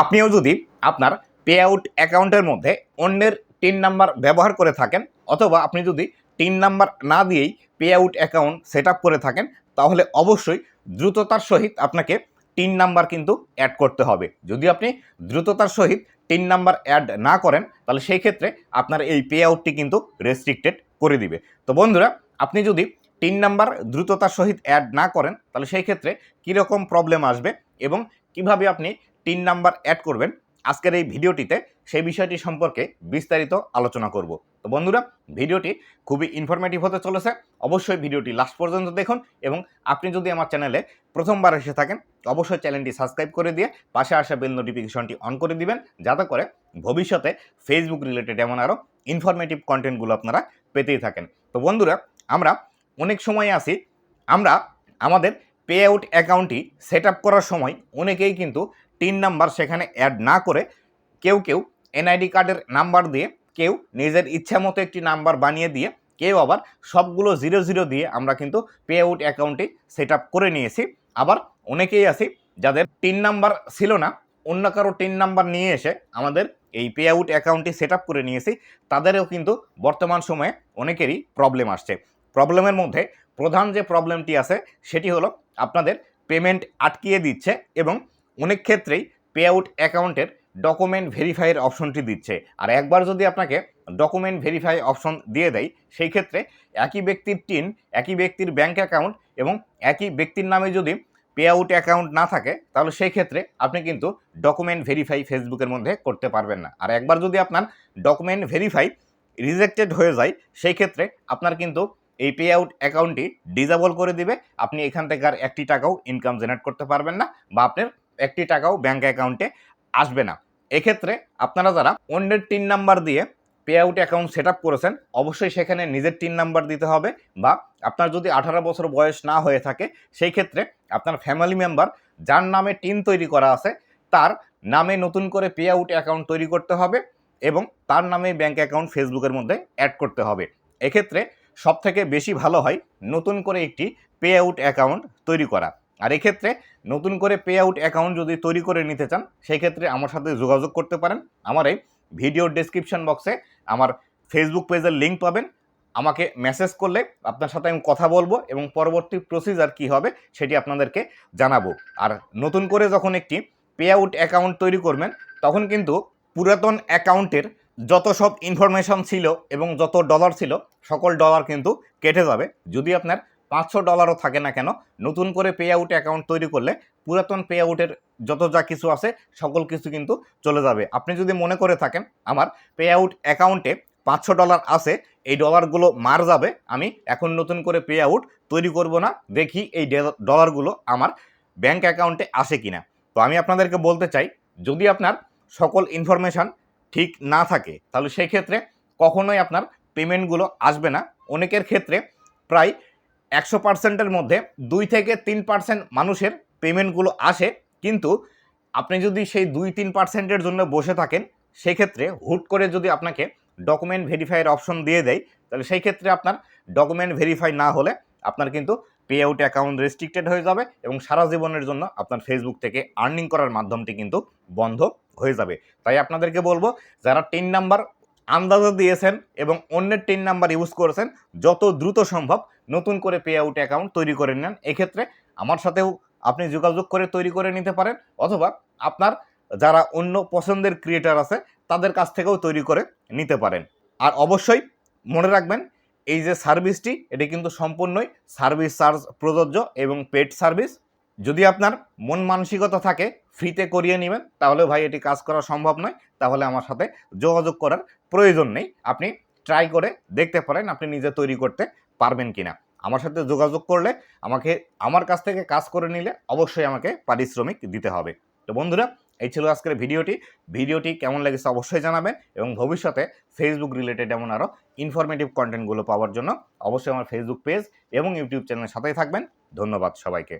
আপনিও যদি আপনার পে আউট অ্যাকাউন্টের মধ্যে অন্যের টিন নাম্বার ব্যবহার করে থাকেন, অথবা আপনি যদি টিন নাম্বার না দিয়েই পে আউট অ্যাকাউন্ট সেট করে থাকেন, তাহলে অবশ্যই দ্রুততার সহিত আপনাকে টিন নাম্বার কিন্তু অ্যাড করতে হবে। যদি আপনি দ্রুততার সহিত টিন নাম্বার অ্যাড না করেন, তাহলে সেই ক্ষেত্রে আপনার এই পে আউটটি কিন্তু রেস্ট্রিক্টেড করে দিবে। তো বন্ধুরা, আপনি যদি টিন নাম্বার দ্রুততার সহিত অ্যাড না করেন, তাহলে সেই ক্ষেত্রে কীরকম প্রবলেম আসবে এবং কীভাবে আপনি টিন নাম্বার অ্যাড করবেন, আজকের এই ভিডিওটিতে সেই বিষয়টি সম্পর্কে বিস্তারিত আলোচনা করব। তো বন্ধুরা, ভিডিওটি খুবই ইনফরমেটিভ হতে চলেছে। অবশ্যই ভিডিওটি লাস্ট পর্যন্ত দেখুন এবং আপনি যদি আমার চ্যানেলে প্রথমবার এসে থাকেন অবশ্যই চ্যানেলটি সাবস্ক্রাইব করে দিয়ে পাশে আসা বেল নোটিফিকেশনটি অন করে দিবেন, যাতে করে ভবিষ্যতে ফেসবুক রিলেটেড এমন আরও ইনফরমেটিভ কন্টেন্টগুলো আপনারা পেতেই থাকেন। তো বন্ধুরা, আমরা অনেক সময় আসি আমরা আমাদের পে আউট অ্যাকাউন্টটি সেট আপ করার সময় অনেকেই কিন্তু টিন নাম্বার সেখানে অ্যাড না করে কেউ কেউ এনআইডি কার্ডের নাম্বার দিয়ে, কেউ নিজের ইচ্ছা মতো একটি নাম্বার বানিয়ে দিয়ে, কেউ আবার সবগুলো জিরো জিরো দিয়ে আমরা কিন্তু পে আউট অ্যাকাউন্টটি সেট আপ করে নিয়েছি। আবার অনেকেই আছি যাদের টিন নাম্বার ছিল না, অন্য কারও টিন নাম্বার নিয়ে এসে আমাদের এই পে আউট অ্যাকাউন্টটি সেট আপ করে নিয়েছি, তাদেরও কিন্তু বর্তমান সময়ে অনেকেরই প্রবলেম আসছে। প্রবলেমের মধ্যে প্রধান যে প্রবলেমটি আছে, সেটি হলো আপনাদের পেমেন্ট আটকিয়ে দিচ্ছে এবং অনেক ক্ষেত্রেই পে আউট অ্যাকাউন্টের ডকুমেন্ট ভেরিফাইয়ের অপশনটি দিচ্ছে। আর একবার যদি আপনাকে ডকুমেন্ট ভেরিফাই অপশন দিয়ে দেয়, সেই ক্ষেত্রে একই ব্যক্তির টিন একই ব্যক্তির ব্যাঙ্ক অ্যাকাউন্ট এবং একই ব্যক্তির নামে যদি পে আউট অ্যাকাউন্ট না থাকে, তাহলে সেই ক্ষেত্রে আপনি কিন্তু ডকুমেন্ট ভেরিফাই ফেসবুকের মধ্যে করতে পারবেন না। আর একবার যদি আপনার ডকুমেন্ট ভেরিফাই রিজেক্টেড হয়ে যায়, সেই ক্ষেত্রে আপনার কিন্তু এই পে আউট অ্যাকাউন্টটি ডিজেবল করে দিবে। আপনি এখান থেকে আর একটি টাকাও ইনকাম জেনারেট করতে পারবেন না বা আপনার একটি টাকাও ব্যাঙ্ক অ্যাকাউন্টে আসবে না। এক্ষেত্রে আপনারা যারা অন্যের টিন নাম্বার দিয়ে pay out account set up করেছেন, অবশ্যই সেখানে নিজের টিন নাম্বার দিতে হবে বা আপনার যদি আঠারো বছর বয়স না হয়ে থাকে, সেই ক্ষেত্রে আপনার ফ্যামিলি মেম্বার যার নামে টিন তৈরি করা আছে, তার নামে নতুন করে পে আউট অ্যাকাউন্ট তৈরি করতে হবে এবং তার নামে ব্যাঙ্ক অ্যাকাউন্ট ফেসবুকের মধ্যে অ্যাড করতে হবে। এক্ষেত্রে সব থেকে বেশি ভালো হয় নতুন করে একটি পে আউট অ্যাকাউন্ট তৈরি করা। আর এক্ষেত্রে নতুন করে পে আউট অ্যাকাউন্ট যদি তৈরি করে নিতে চান সেই ক্ষেত্রে আমার সাথে যোগাযোগ করতে পারেন। আমার এই ভিডিওর ডেসক্রিপশন বক্সে আমার ফেসবুক পেজের লিঙ্ক পাবেন। আমাকে মেসেজ করলে আপনার সাথে আমি কথা বলব এবং পরবর্তী প্রসিজার কী হবে সেটি আপনাদেরকে জানাব। আর নতুন করে যখন একটি পে আউট অ্যাকাউন্ট তৈরি করবেন, তখন কিন্তু পুরাতন অ্যাকাউন্টের যত সব ইনফরমেশন ছিল এবং যত ডলার ছিল, সকল ডলার কিন্তু কেটে যাবে। যদি আপনার পাঁচশো ডলারও থাকে না কেন, নতুন করে পে আউট অ্যাকাউন্ট তৈরি করলে পুরাতন পে আউটের যত যা কিছু আছে, সকল কিছু কিন্তু চলে যাবে। আপনি যদি মনে করে থাকেন, আমার পে আউট অ্যাকাউন্টে পাঁচশো ডলার আছে, এই ডলারগুলো মার যাবে, আমি এখন নতুন করে পে আউট তৈরি করব না, দেখি এই ডলারগুলো আমার ব্যাংক অ্যাকাউন্টে আসে কিনা। তো আমি আপনাদেরকে বলতে চাই, যদি আপনার সকল ইনফরমেশান ঠিক না থাকে, তাহলে সেই ক্ষেত্রে কখনোই আপনার পেমেন্টগুলো আসবে না। অনেকের ক্ষেত্রে প্রায় একশো পার্সেন্টের মধ্যে দুই থেকে তিন পার্সেন্ট মানুষের পেমেন্টগুলো আসে। কিন্তু আপনি যদি সেই দুই তিন পার্সেন্টের জন্য বসে থাকেন, সেক্ষেত্রে হুট করে যদি আপনাকে ডকুমেন্ট ভেরিফাইয়ের অপশন দিয়ে দেয়, তাহলে সেই ক্ষেত্রে আপনার ডকুমেন্ট ভেরিফাই না হলে আপনার কিন্তু পে আউট অ্যাকাউন্ট রেস্ট্রিক্টেড হয়ে যাবে এবং সারা জীবনের জন্য আপনার ফেসবুক থেকে আর্নিং করার মাধ্যমটি কিন্তু বন্ধ হয়ে যাবে। তাই আপনাদেরকে বলব, যারা টিন নাম্বার আন্দাজে দিয়েছেন এবং অন্যের টিন নাম্বার ইউজ করেছেন, যত দ্রুত সম্ভব নতুন করে পে আউট অ্যাকাউন্ট তৈরি করে নেন। এক্ষেত্রে আমার সাথেও আপনি যোগাযোগ করে তৈরি করে নিতে পারেন অথবা আপনার যারা অন্য পছন্দের ক্রিয়েটার আছে, তাদের কাছ থেকেও তৈরি করে নিতে পারেন। আর অবশ্যই মনে রাখবেন, এই যে সার্ভিসটি এটি কিন্তু সম্পূর্ণই সার্ভিস চার্জ প্রযোজ্য এবং পেড সার্ভিস যদি আপনার মন মানসিকতা থাকে ফ্রিতে করিয়ে নেবেন তাহলে ভাই এটি কাজ করা সম্ভব নয়। তাহলে আমার সাথে যোগাযোগ করার প্রয়োজন নেই। আপনি ট্রাই করে দেখতে পারেন আপনি নিজে তৈরি করতে পারবেন কিনা। আমার সাথে যোগাযোগ করলে আমাকে, আমার কাছ থেকে কাজ করে নিলে অবশ্যই আমাকে পারিশ্রমিক দিতে হবে। তো বন্ধুরা, এই ছিল আজকের ভিডিওটি। ভিডিওটি কেমন লেগেছে অবশ্যই জানাবেন এবং ভবিষ্যতে ফেসবুক রিলেটেড এমন আরও ইনফরমেটিভ কন্টেন্টগুলো পাওয়ার জন্য অবশ্যই আমার ফেসবুক পেজ এবং ইউটিউব চ্যানেলের সাথেই থাকবেন। ধন্যবাদ সবাইকে।